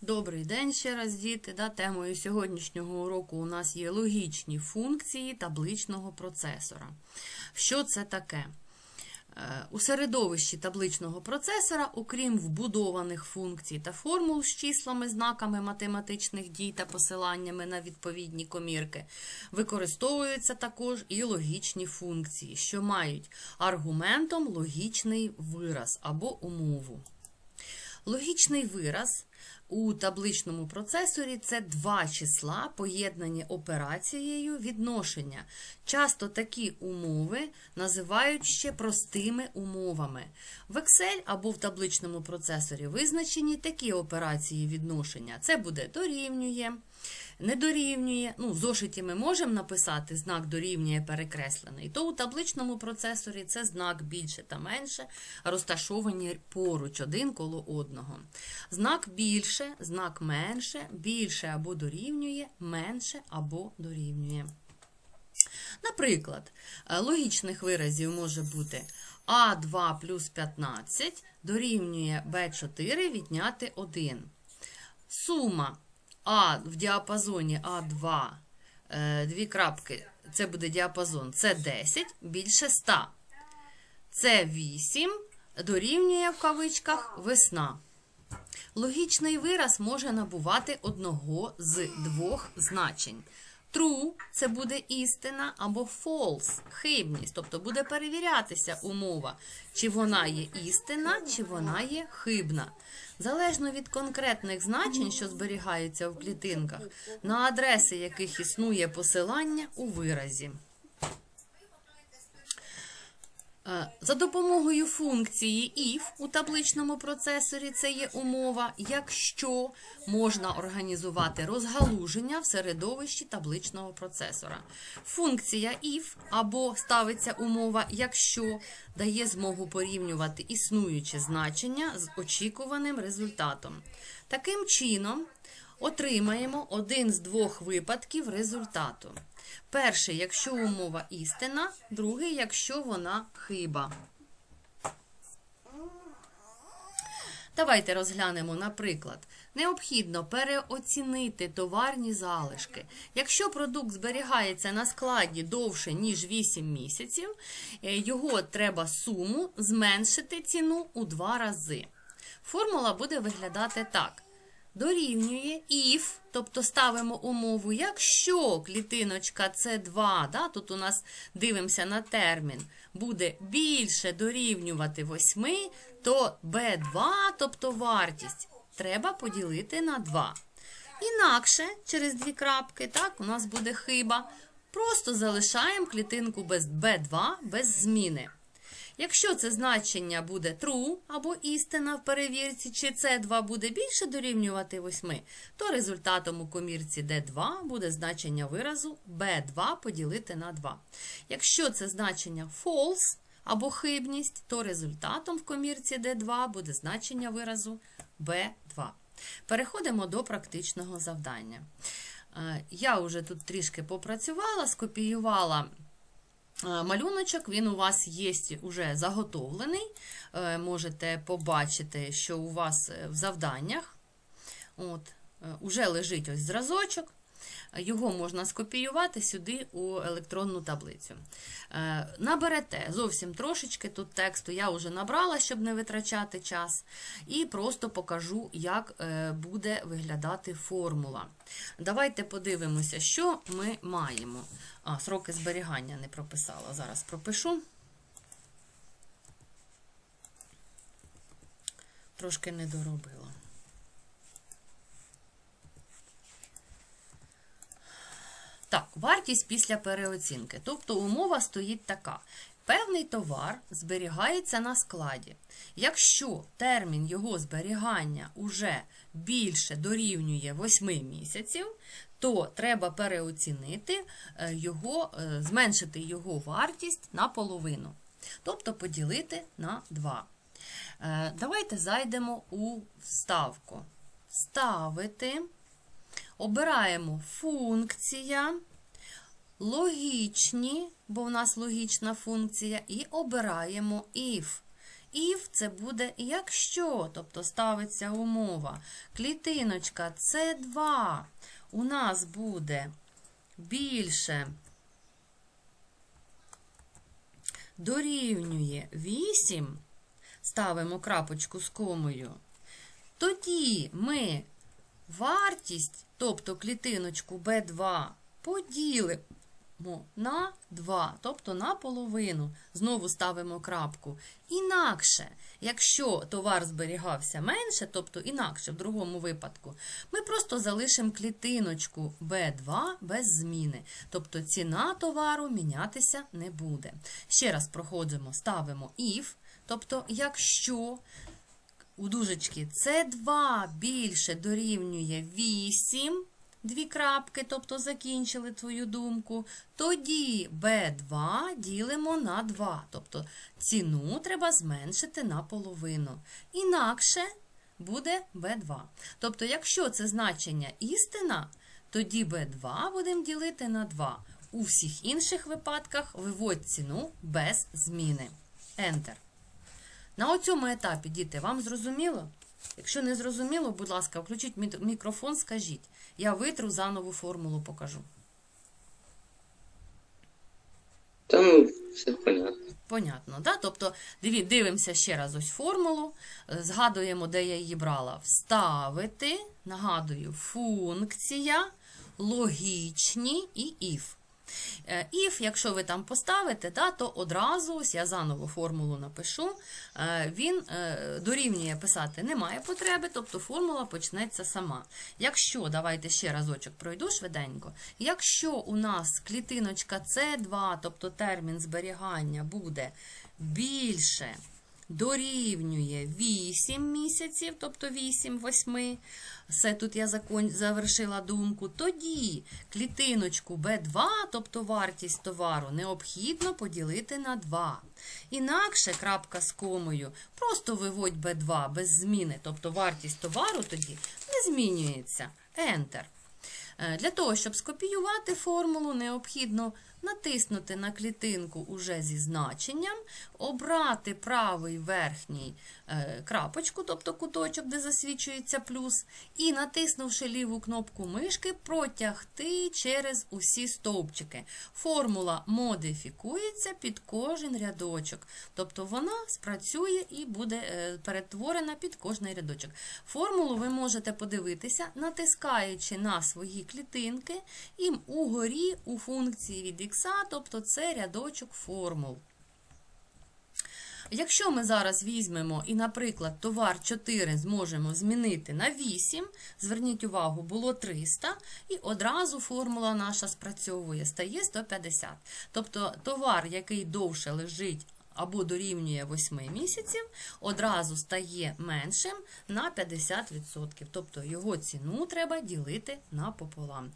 Добрий день ще раз, діти. Да, темою сьогоднішнього уроку у нас є логічні функції табличного процесора. Що це таке? Е, У середовищі табличного процесора, окрім вбудованих функцій та формул з числами, знаками математичних дій та посиланнями на відповідні комірки, використовуються також і логічні функції, що мають аргументом логічний вираз або умову. Логічний вираз у табличному процесорі це два числа, поєднані операцією відношення. Часто такі умови називають ще простими умовами. В Excel або в табличному процесорі визначені такі операції відношення. Це буде дорівнює, не дорівнює. Ну, в зошиті ми можемо написати знак дорівнює перекреслений, то у табличному процесорі це знак більше та менше, розташовані поруч один коло одного. Знак більше, знак менше, більше або дорівнює, менше або дорівнює. Наприклад, е, логічних виразів може бути А2 плюс 15 дорівнює Б4 відняти 1. Сума А в діапазоні А2, е, дві крапки, це буде діапазон, це 10 більше 100. Це 8 дорівнює в кавичках весна. Логічний вираз може набувати одного з двох значень. True – це буде істина, або false – хибність, тобто буде перевірятися умова, чи вона є істина, чи вона є хибна. Залежно від конкретних значень, що зберігаються в клітинках, на адреси яких існує посилання у виразі. Е, За допомогою функції if у табличному процесорі це є умова, якщо можна організувати розгалуження в середовищі табличного процесора. Функція if або ставиться умова, якщо дає змогу порівнювати існуюче значення з очікуваним результатом. Таким чином, отримаємо один з двох випадків результату. Перший, якщо умова істина, другий, якщо вона хиба. Давайте розглянемо, наприклад, необхідно переоцінити товарні залишки. Якщо продукт зберігається на складі довше, ніж 8 місяців, е, його треба суму зменшити ціну у два рази. Формула буде виглядати так. Дорівнює if, тобто ставимо умову, якщо клітиночка С2, да, тут у нас дивимося на термін, буде більше дорівнювати 8, то B2, тобто вартість, треба поділити на 2. Інакше, через дві крапки, так, у нас буде хиба. Просто залишаємо клітинку без B2 без зміни. Якщо це значення буде true або істина в перевірці, чи C2 буде більше дорівнювати 8, то результатом у комірці D2 буде значення виразу B2 поділити на 2. Якщо це значення false або хибність, то результатом в комірці D2 буде значення виразу B2. Переходимо до практичного завдання. Е, Я вже тут трішки попрацювала, скопіювала. Е, Малюночок, він у вас є вже заготовлений. Е, Можете побачити, що у вас е, в завданнях от, уже лежить ось зразочок. Його можна скопіювати сюди у електронну таблицю. Е, Наберете зовсім трошечки тут тексту, я вже набрала, щоб не витрачати час, і просто покажу, як е, буде виглядати формула. Давайте подивимося, що ми маємо. А, сроки зберігання не прописала. Зараз пропишу. Трошки не доробила. Так, вартість після переоцінки. Тобто умова стоїть така. Певний товар зберігається на складі. Якщо термін його зберігання уже більше дорівнює 8 місяців, то треба переоцінити е, його, е, зменшити його вартість на половину. Тобто поділити на 2. Е, Давайте зайдемо у вставку. Ставити. Обираємо функція, логічні, бо в нас логічна функція, і обираємо if. If це буде якщо, тобто ставиться умова. Клітиночка С2 у нас буде більше. Дорівнює 8, ставимо крапочку з комою, тоді ми вартість, тобто клітиночку B2, поділимо на 2, тобто на половину. Знову ставимо крапку. Інакше, якщо товар зберігався менше, тобто інакше в другому випадку, ми просто залишимо клітиночку B2 без зміни. Тобто ціна товару мінятися не буде. Ще раз проходимо, ставимо if, тобто якщо у дужечки С2 більше дорівнює 8, дві крапки, тобто закінчили твою думку, тоді B2 ділимо на 2, тобто ціну треба зменшити на половину. Інакше буде B2. Тобто, якщо це значення істина, тоді B2 будемо ділити на 2. У всіх інших випадках виводь ціну без зміни. Enter. На цьому етапі, діти, вам зрозуміло? Якщо не зрозуміло, будь ласка, включіть мікрофон, скажіть. Я витру заново формулу покажу. Там все понятно. Понятно, да? Тобто дивимося ще раз ось формулу, е, згадуємо, де я її брала. Вставити, нагадую, функція, логічні і if. Е, If, якщо ви там поставите, да, то одразу, ось я заново формулу напишу, е, він е, дорівнює писати немає потреби, тобто формула почнеться сама. Якщо, давайте ще разочок пройду швиденько, якщо у нас клітиночка С2, тобто термін зберігання буде більше дорівнює 8 місяців, тобто 8 восьми. Все тут я закон... завершила думку. Тоді клітиночку B2, тобто вартість товару, необхідно поділити на 2. Інакше крапка з комою, просто виводь B2 без зміни, тобто вартість товару тоді не змінюється. Enter. Е, Для того, щоб скопіювати формулу, необхідно натиснути на клітинку уже зі значенням, обрати правий верхній е, крапочку, тобто куточок, де засвічується плюс, і натиснувши ліву кнопку мишки, протягти через усі стовпчики. Формула модифікується під кожен рядочок, тобто вона спрацює і буде е, перетворена під кожний рядочок. Формулу ви можете подивитися, натискаючи на свої клітинки, і угорі у функції від х, тобто це рядочок формул. Якщо ми зараз візьмемо і, наприклад, товар 4 зможемо змінити на 8, зверніть увагу, було 300, і одразу формула наша спрацьовує, стає 150. Тобто товар, який довше лежить або дорівнює 8 місяців, одразу стає меншим на 50%. Тобто його ціну треба ділити напополам.